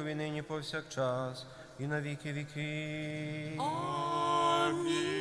Духові нині повсякчас і на віки віки. Амінь.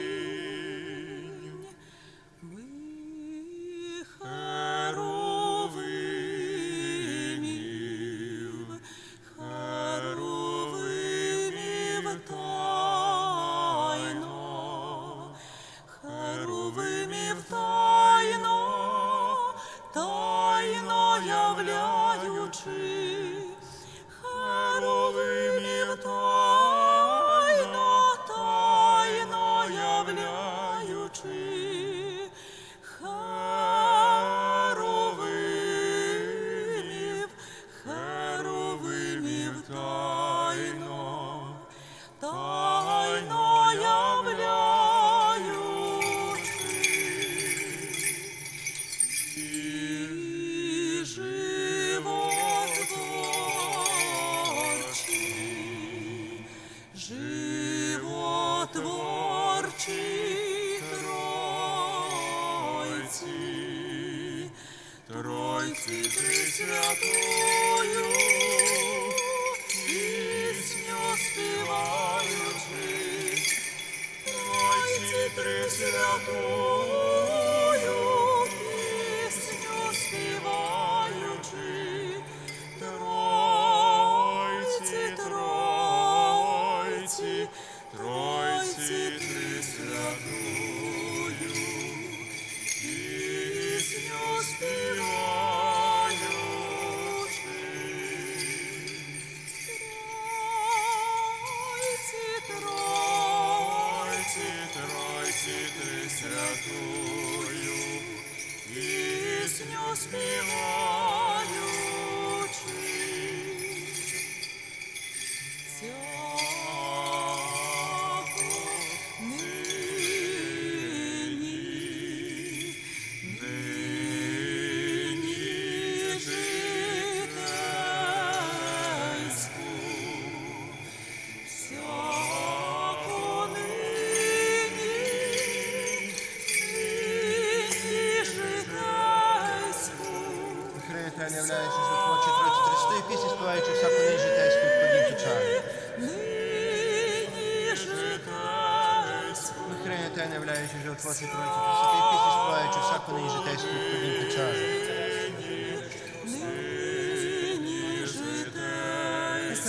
Являючи, що творчі тройці тридцятої пісні, співаючи всяку нині житейську.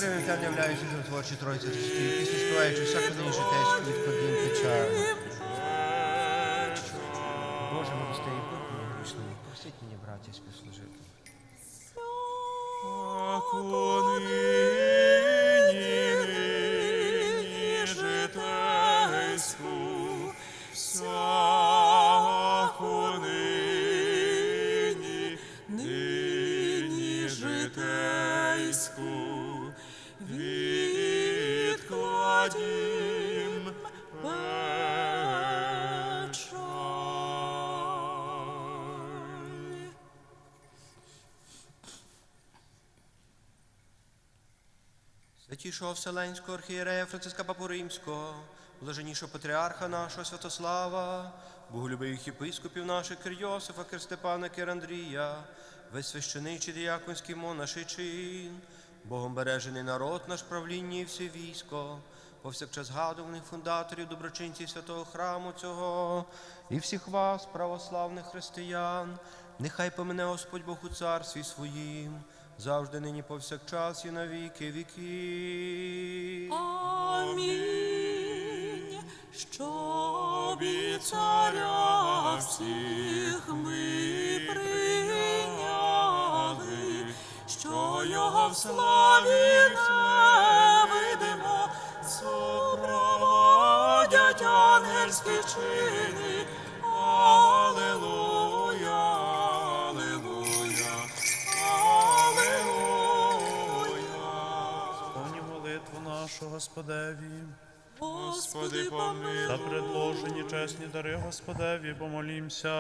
Хрили та не являючи, що творчі тройці тридцятої пісні, співаючи всяку нині житейську подім печалі. Боже, милостиві, будь мені грішними, простіть мені, браті, співслужити. нині Святішого Вселенського архієрея Франциска Папу Римського, блаженнішого патріарха нашого Святослава, боголюбивих єпископів наших Кир Йосифа, Кир Степана, Кир Андрія, весь священичий діяконський монаший чин, Богом бережений народ наш правління і все військо, повсякчас згадуваних фундаторів, доброчинців святого храму цього, і всіх вас, православних християн, нехай помине Господь Бог у царстві своїм, завжди нині повсякчас і на віки віки. Амінь, щоб і царя всіх ми прийняли, що його в славі невидимо, супроводять ангельські чини. Нашу Господеві, Господи, за предложені чесні дари Господеві, помолімся.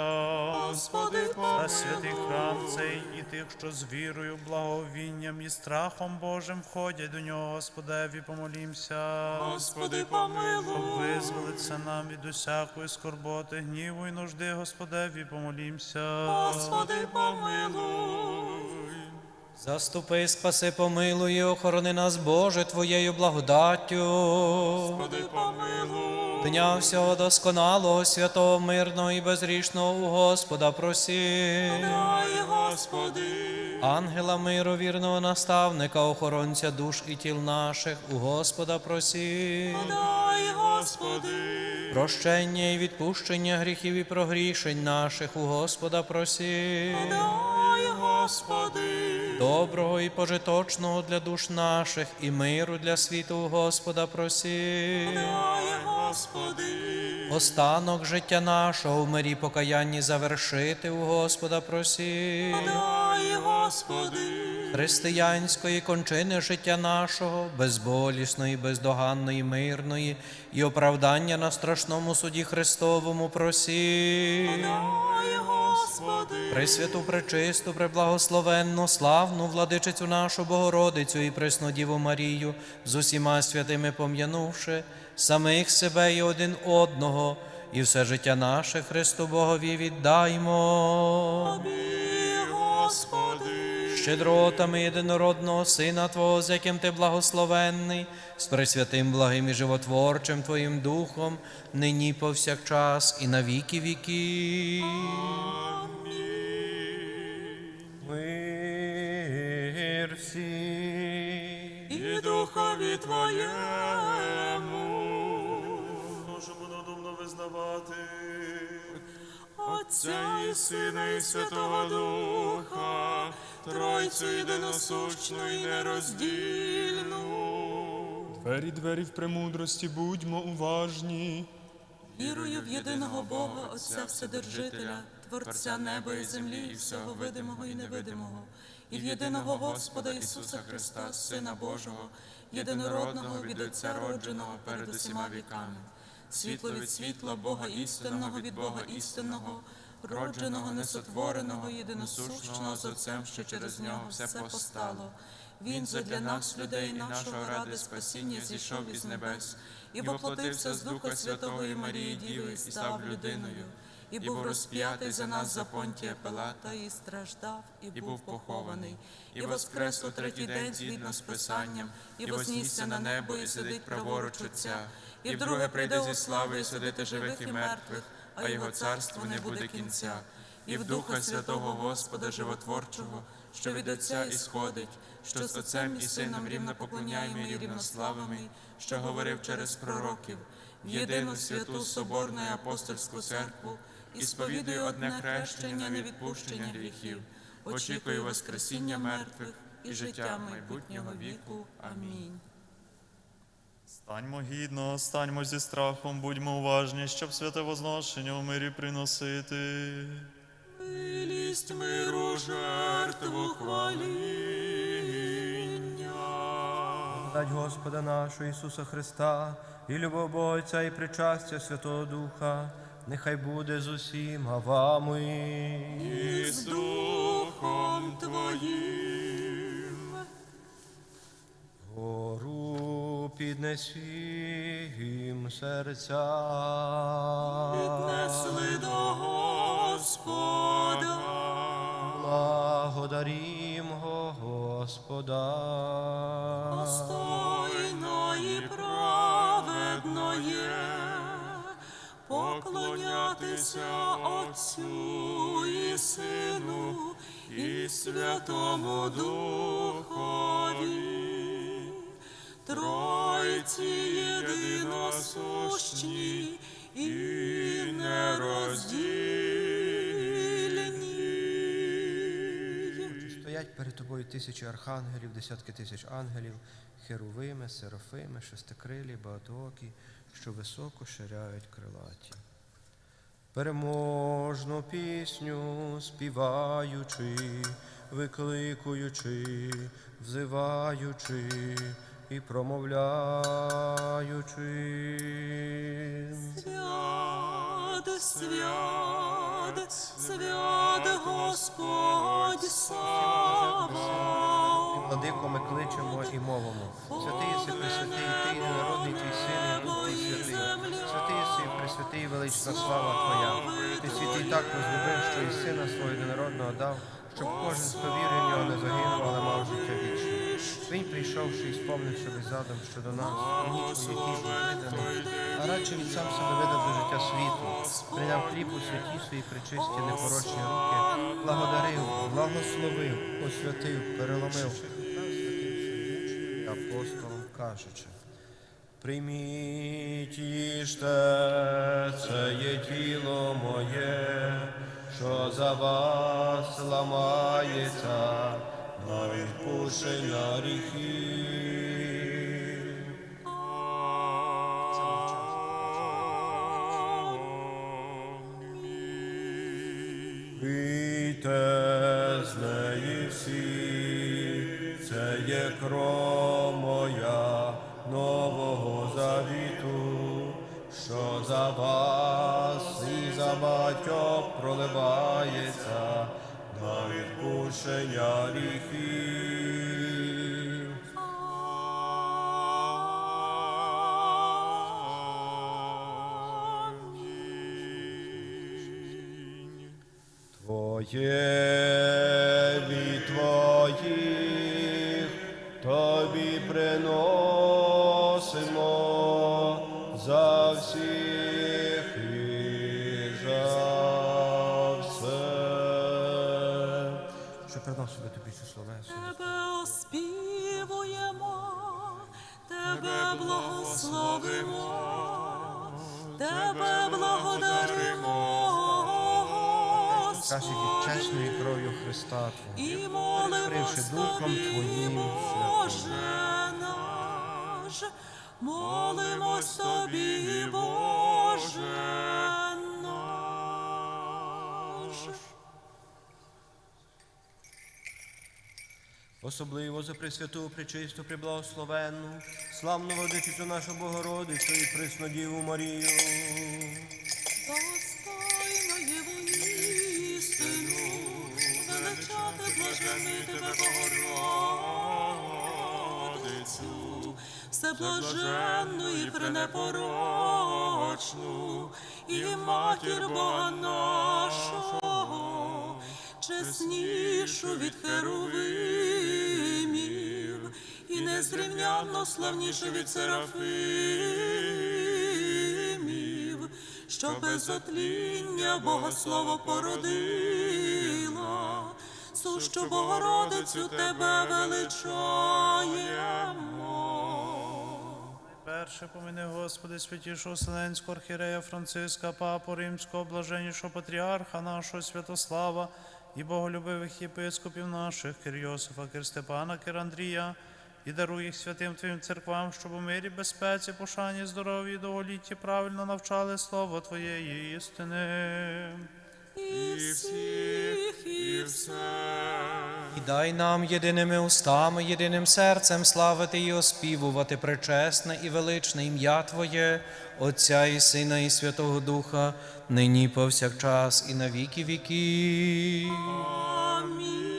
Господи, За святий храм цей і тих, що з вірою, благовінням і страхом Божим входять до нього, Господеві, помолімся. Господи, Щоб помилуй. визволиться нам від усякої скорботи, гніву і нужди, Господеві, помолімся. Господи, помилуй. Заступи, спаси, помилуй, охорони нас, Боже, Твоєю благодаттю. Господи, помилуй. Дня всього досконалого, святого, мирного і безрішного у Господа просі. Господи. Ангела миру, вірного наставника, охоронця душ і тіл наших, у Господа просі. Господи. Прощення і відпущення гріхів і прогрішень наших, у Господа просі. Господи. Доброго і пожиточного для душ наших, і миру для світу, у Господа просі. Господи. Останок життя нашого в мирі покаянні завершити у Господа просі. Господи. Християнської кончини життя нашого, безболісної, бездоганної, мирної і оправдання на страшному суді Христовому просі. Господи. Пресвяту, пречисту, преблагословенну, славну владичицю нашу Богородицю і пресну Діву Марію, з усіма святими пом'янувши, самих себе і один одного, і все життя наше Христу Богові віддаймо. Тобі, Господи. Щедротами єдинородного Сина Твого, з яким ти благословенний, з пресвятим благим і животворчим Твоїм Духом, нині повсякчас і на віки віки. Всім. І Духові Твоєму. Можемо надумно визнавати. Отця і Сина, і Святого Духа, Тройцю єдиносущну і нероздільну. Двері, двері в премудрості, будьмо уважні. Вірую в єдиного Бога, Отця Вседержителя, Творця неба і землі, і всього видимого і невидимого, і в єдиного Господа Ісуса Христа, Сина Божого, єдинородного від Отця родженого перед усіма віками, світло від світла, Бога істинного від Бога істинного, родженого, несотвореного, єдиносущного з Отцем, що через нього все постало. Він задля нас, людей, нашого ради спасіння, зійшов із небес, і воплотився з Духа Святого і Марії Діви, і став людиною, і був розп'ятий за нас за понтія Пилата, і страждав, і був похований, і воскрес у третій день згідно з Писанням, і вознісся на небо, і сидить праворуч Отця, і вдруге прийде зі слави і судити живих і мертвих, а його царству не буде кінця, і в Духа Святого Господа Животворчого, що від Отця ісходить, що з Отцем і Сином рівно поклоняємо і рівнославимо, що говорив через пророків, єдину святу Соборну і апостольську церкву, і сповідую одне хрещення на відпущення гріхів, очікую Воскресіння мертвих і життя майбутнього віку. Амінь. Станьмо гідно, станьмо зі страхом, будьмо уважні, щоб святе возношення у мирі приносити. Милість миру жертву хваління. Дать Господа нашого Ісуса Христа, і любов Бога Отця, і причастя Святого Духа, нехай буде з усіма вами. І з Духом Твоїм. Гору піднесім серця. Піднесли до Господа. Благодаримо Господа. Достойно і праведно є поклонятися Отцю і Сину і Святому Духові, Тройці єдиносущні і нероздільні. Стоять перед тобою тисячі архангелів, десятки тисяч ангелів, херовими, серафими, шестикрилі, багатоокі, що високо ширяють крилаті. Переможну пісню співаючи, викликуючи, взиваючи і промовляючи. Свят, свят, свят Господь Сава. Владико, ми кличемо і мовимо. Святий єси, пресвятий, ти і народний твій син, і дух твій святий. Святий єси, пресвятий, велична слава Твоя. Ти святий так возлюбив, що і сина свого єдинородного дав, щоб кожен, хто вірив в нього, не загинув, але мав життя вічне. Він, прийшовши і сповнив себе задум щодо нас, ніч, у якій був виданий, а радше від сам себе видав до життя світу, прийняв хліб у святі свої причисті, непорочні руки, благодарив, благословив, освятив, переломив, апостолом кажучи. Прийміть їжте, це є тіло моє, що за вас ламається на відпущення гріхів. Пийте з неї всі, це є кров моя нового завіту, що за вас і за батьок проливається відпущення гріхів. Твоє від твоїх приносимо за всіх Приносимо тобі цю? Тебе оспівуємо, Тебе благословимо, Тебе благодаримо, чесної кров'ю Христа і Відкривши Духом Твоїм Боже наш, молимось Тобі, Боже Особливо за Пресвяту, Пречисту, Преблагословенну, славну Владичицю нашу Богородицю і присну Діву Марію. Достойно є воістину, величати блажений тебе Богородицю, всеблаженну і пренепорочну, і матір Бога нашого, чеснішу від херовимів, і незрівнянно славнішу від серафимів, що без отління Бога слово породила, сущу Богородицю тебе величаємо. Перше помини, Господи, святішого Вселенського архірея Франциска, Папу Римського, блаженнішого патріарха нашого Святослава і боголюбивих єпископів наших, Кир Йосифа, Кир Степана, і даруй їх святим Твоїм церквам, щоб у мирі, безпеці, пошані, здоров'ї, довголітті правильно навчали Слово Твоєї істини. І всіх, і все. І дай нам єдиними устами, єдиним серцем славити і оспівувати пречесне і величне ім'я Твоє, Отця і Сина, і Святого Духа, нині повсякчас, і на віки віків. Амінь.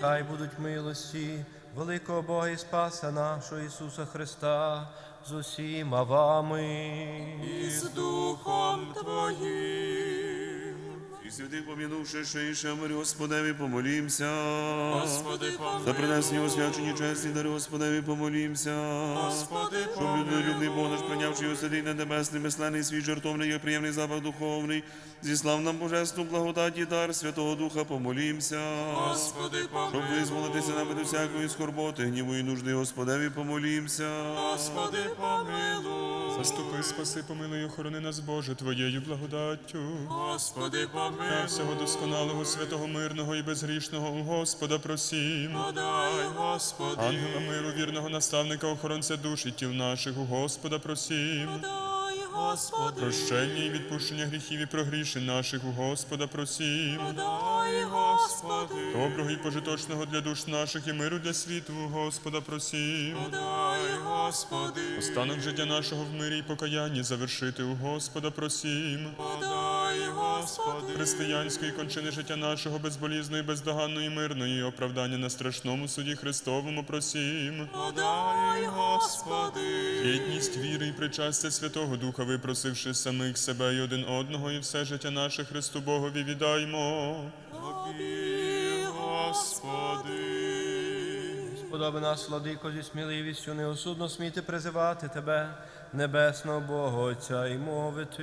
Хай будуть милості великого Бога і Спаса нашого Ісуса Христа з усіма вами. І з Духом Твоїм. І святих помінувши, що і Господеві, помолімся. Господи, помилуй. За принесені освячені чесні дари Господеві, помолімся. Господи, Щоб людолюбний Бог наш прийнявши його святий на небесний, безсленний свій жертовний і приємний запах духовний, зіслав нам божественну благодаті дар Святого Духа, помолімся. Господи, Щоб визволитися нам від усякої скорботи, гніву і нужди Господеві, помолімся. Господи, помилуй. Заступи, спаси, помилуй, охорони нас, Боже, Твоєю благодаттю. Господи, На помилуй. всього досконалого, святого, мирного і безгрішного у Господа просім. Подай, Господи. Ангела миру, вірного наставника, охоронця душ і тіл наших у Господа просім. Подай, Господи. Прощення і відпущення гріхів і прогрішень наших у Господа просім. Подай, Господи. Доброго і пожиточного для душ наших і миру для світу у Господа просім. Подай, Господи. Останок життя нашого в мирі і покаянні завершити у Господа просім. Подай, Господи. Християнської кончини життя нашого безболізної, бездоганної, мирної, оправдання на страшному суді Христовому просім. Подай, Господи. Єдність віри і причастя Святого Духа, випросивши самих себе і один одного, і все життя наше Христу Богові віддаймо. Тобі, Господи. Подоби нас, владико, зі сміливістю неосудно сміти призивати Тебе, небесного Бога Отця, і мовити.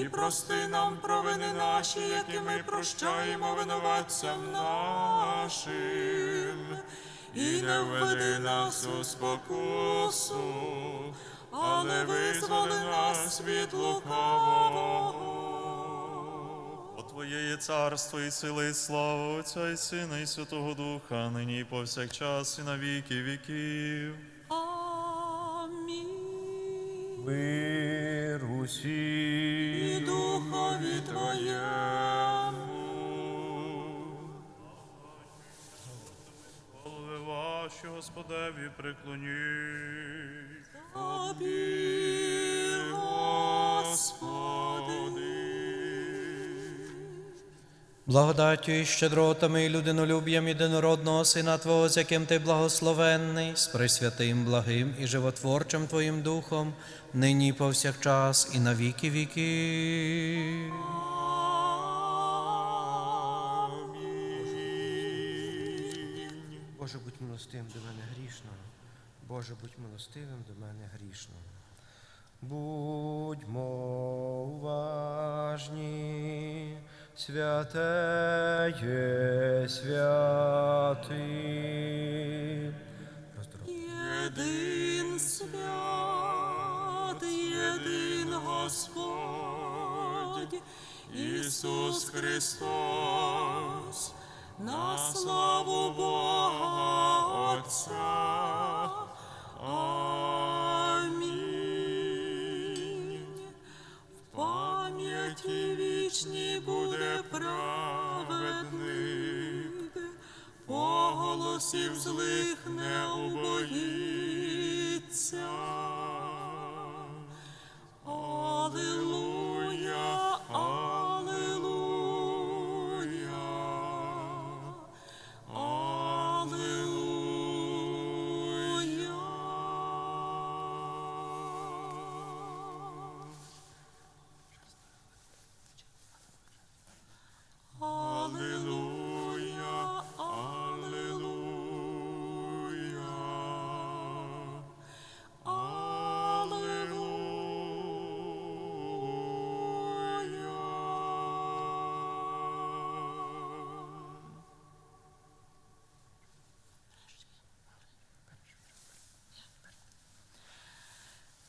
і прости нам провини наші, які ми прощаємо винуватцям нашим, і не введи нас у спокусу, але визволи нас від лукавого. О Твоє є царство і сила, і слава Отця і Сина, і Святого Духа, нині і повсякчас, і на віки віків. Амінь. Мир І духові Твоєму. Голови ваші, Господеві, приклоніть. Тобі, Господи. Благодаттю і щедротами і людинолюб'ям єдинородного Сина Твого, з яким ти благословенний, з пресвятим, благим і животворчим Твоїм Духом, нині і повсякчас і на віки віки. Боже, будь милостивим до мене грішного. Боже, будь милостивим до мене грішного. Будьмо уважні, святе є святий. Єдин свят, єдин Господь, Ісус Христос, на славу Бога Отця. Амінь. Вічній буде праведник, поголосів злих не убоїться.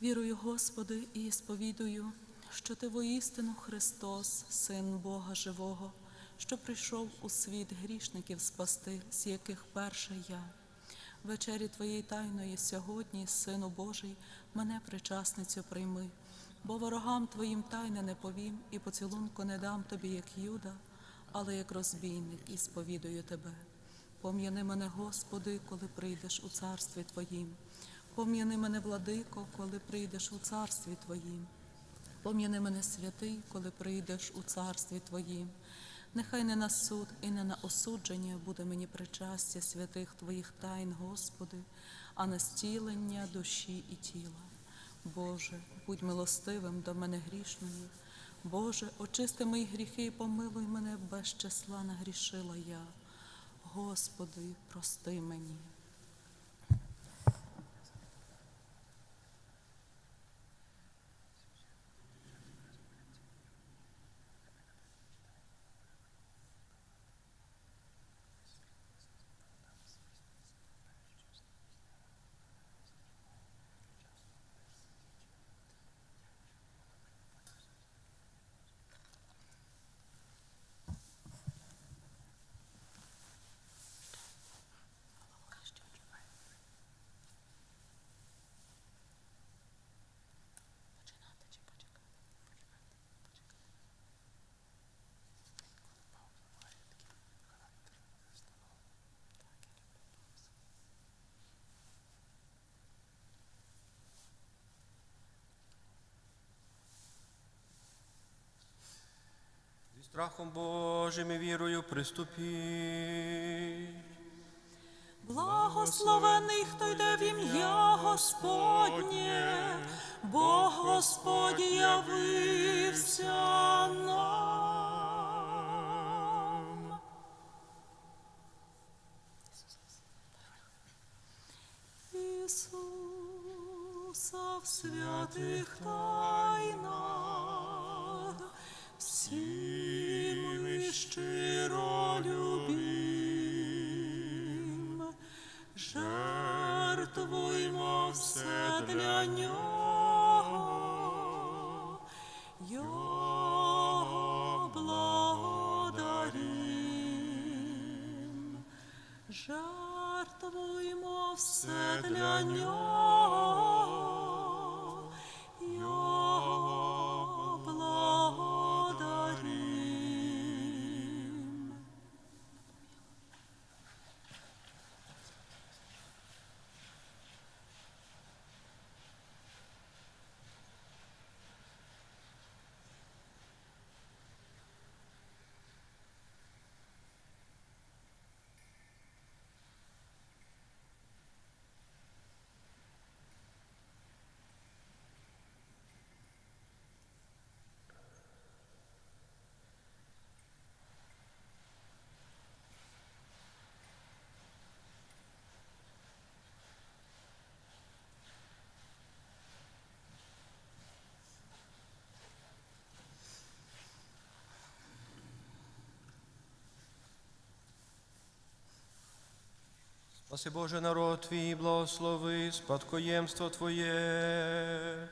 Вірую, Господи, і сповідую, що Ти воістину Христос, Син Бога Живого, що прийшов у світ грішників спасти, з яких перше я. Вечері Твоєї тайної сьогодні, Сину Божий, мене причасницю прийми, бо ворогам Твоїм тайне не повім, і поцілунку не дам Тобі, як Юда, але як розбійник, і сповідую Тебе. Пом'яни мене, Господи, коли прийдеш у царстві Твоїм. Пом'яни мене, владико, коли прийдеш у царстві Твоїм. Пом'яни мене, святий, коли прийдеш у царстві Твоїм. Нехай не на суд і не на осудження буде мені причастя святих Твоїх тайн, Господи, а на стілення душі і тіла. Боже, будь милостивим до мене грішної. Боже, очисти мої гріхи і помилуй мене, без числа нагрішила я. Господи, прости мені. Страхом Божим і вірою приступіть. Благословений, хто йде в ім'я Господнє, Бог Господь явився нам. Ісуса в святих тайнах, всі ми щиро любим, жертвуймо все для нього, Його благодарим. Все для нього, Його благодарим. Спаси Боже народ твій, благослови спадкоємство Твоє.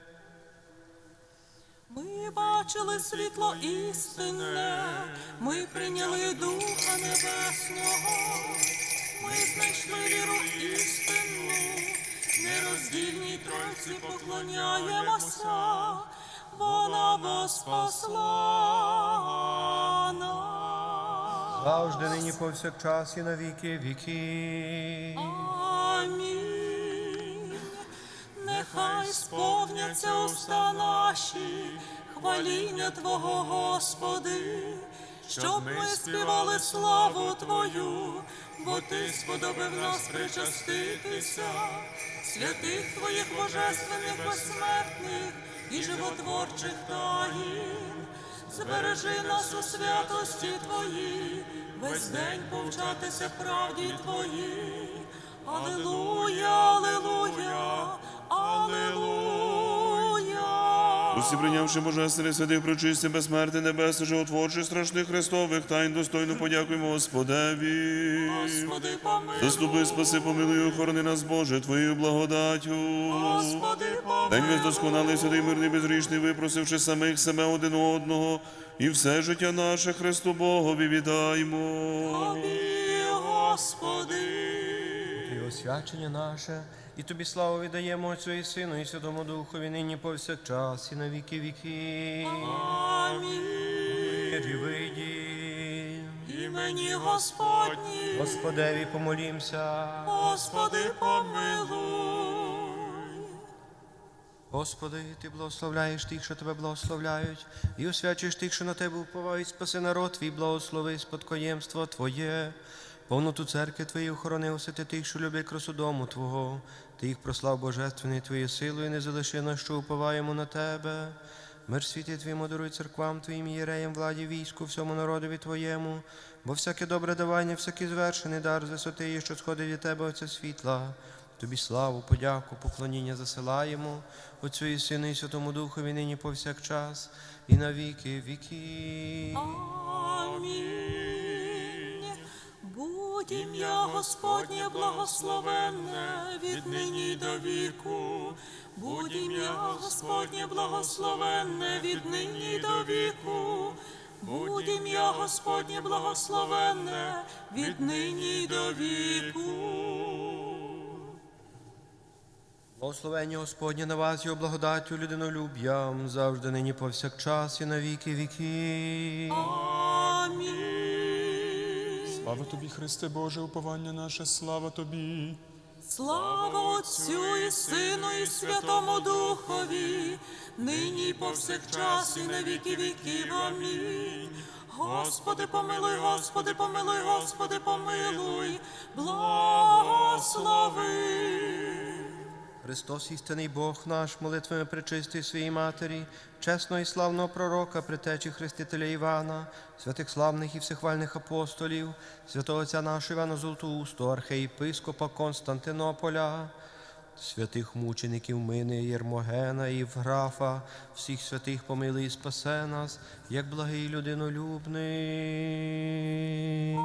Ми бачили світло істинне, ми прийняли Духа Небесного, ми знайшли віру істинну, нероздільній Тройці поклоняємося, вона нас спасла. Завжди нині повсякчас і на віки віки. Нехай сповняться уста наші, хваління Твого, Господи, щоб ми співали славу Твою, бо Ти сподобив нас причаститися, святих Твоїх божественних безсмертних і животворчих таїн. Збережи нас у святості Твої, весь день повчатися правді Твої. Аллилуйя, аллилуйя, аллилуйя. Усі прийнявши божественних святих причисти, безсмертний небесний, животворчих, страшних Христових тайн, достойно подякуємо Господеві. Господи, помилуй, Заступи, спаси, помилуй, охорони нас, Боже, Твоєю благодаттю. Господи, День помилуй. весь досконалий, святий, мирний, безгрішний, випросивши самих себе один одного, і все життя наше Христу Богові віддаймо. Тобі, Господи. І освячення наше, і тобі славу віддаємо Отцю і Сину, і Святому Духові, нині повсякчас, і на віки віки. Амінь. Вийді. Імені Господні, Господеві помолімся. Господи, помилуй. Господи, Ти благословляєш тих, що тебе благословляють, і освячуєш тих, що на тебе уповають, спаси народ твій, благослови спадкоємство Твоє. Повноту церкви Твої охорони осити тих, що люблять красу дому Твого. Ти їх прослав Божественний Твоєю силою, не залиши нас, що уповаємо на Тебе. Мир світі Твій модеруй церквам Твоїм єреям, владі, війську, всьому народові Твоєму, бо всяке добре давання, всякий звершений дар з висоти, що сходить від Тебе, Отця світла. Тобі славу, подяку, поклоніння засилаємо, Отцю і Сину, і Святому Духові, нині повсякчас, і на віки віки. Амінь. Ім'я Господнє благословенне від нині до віку. Будь ім'я Господнє благословенне від нині до віку. Будь ім'я Господнє благословенне від нині до віку. Благословення Господнє на вас, його благодаттю, людинолюб'ям, завжди нині повсякчас, і на віки віки. Слава тобі, Христе Боже, уповання наше, слава тобі. Слава Отцю і Сину, і Святому Духові, нині й повсякчас, і на віки віків. Амінь. Господи, помилуй, Господи, помилуй, Господи, помилуй, благослови. Христос, істинний Бог наш, молитвами причистої своїй матері, чесного і славного пророка, притечі Хрестителя Івана, святих славних і всехвальних апостолів, святого отця нашого Івана Золотоустого, архієпископа Константинополя, святих мучеників Мини, Єрмогена і Євграфа, всіх святих помилуй і спасе нас, як благий людинолюбний.